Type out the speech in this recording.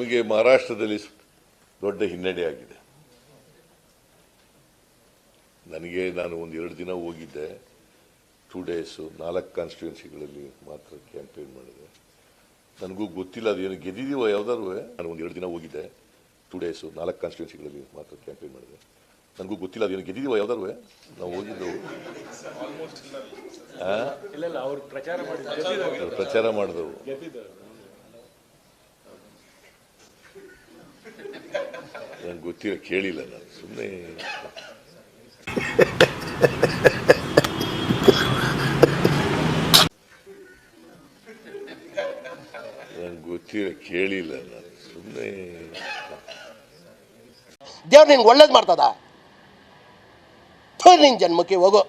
ನನಗೆ ಮಹಾರಾಷ್ಟ್ರದಲ್ಲಿ ದೊಡ್ಡ ಹಿನ್ನಡೆ ಆಗಿದೆ. ನನಗೆ ನಾನು ಒಂದು ಎರಡು ದಿನ ಹೋಗಿದ್ದೆ. ಟೂ ಡೇಸು ನಾಲ್ಕು ಕಾನ್ಸ್ಟಿಟ್ಯೂನ್ಸಿಗಳಲ್ಲಿ ಮಾತ್ರ ಕ್ಯಾಂಪೇನ್ ಮಾಡಿದೆ. ನನಗೂ ಗೊತ್ತಿಲ್ಲ ಅದೇನು ಗೆದ್ದಿದೀವೋ ಯಾವ್ದಾದ್ರು ನಾನು ಒಂದು ಎರಡು ದಿನ ಹೋಗಿದ್ದೆ. ಟೂ ಡೇಸು ನಾಲ್ಕು ಕಾನ್ಸ್ಟಿಟ್ಯೂನ್ಸಿಗಳಲ್ಲಿ ಮಾತ್ರ ಕ್ಯಾಂಪೇನ್ ಮಾಡಿದೆ. ನನಗೂ ಗೊತ್ತಿಲ್ಲ ಅದೇನು ಗೆದ್ದಿದೀವೋ ಯಾವ್ದಾದ್ರು ನಾವು ಹೋಗಿದ್ದೆವು ಪ್ರಚಾರ ಮಾಡಿದವು. ನನಗೆ ಗೊತ್ತಿಲ್ಲ ಕೇಳಿಲ್ಲ ನಾನು ಸುಮ್ಮನೆ ನನಗೆ ಗೊತ್ತಿಲ್ಲ ಕೇಳಿಲ್ಲ ನಾನು ಸುಮ್ಮನೆ ದೇವ್ರು ನಿಂಗೆ ಒಳ್ಳೇದು ಮಾಡ್ತದ? ನಿನ್ನ ನಿನ್ ಜನ್ಮಕ್ಕೆ ಹೋಗು.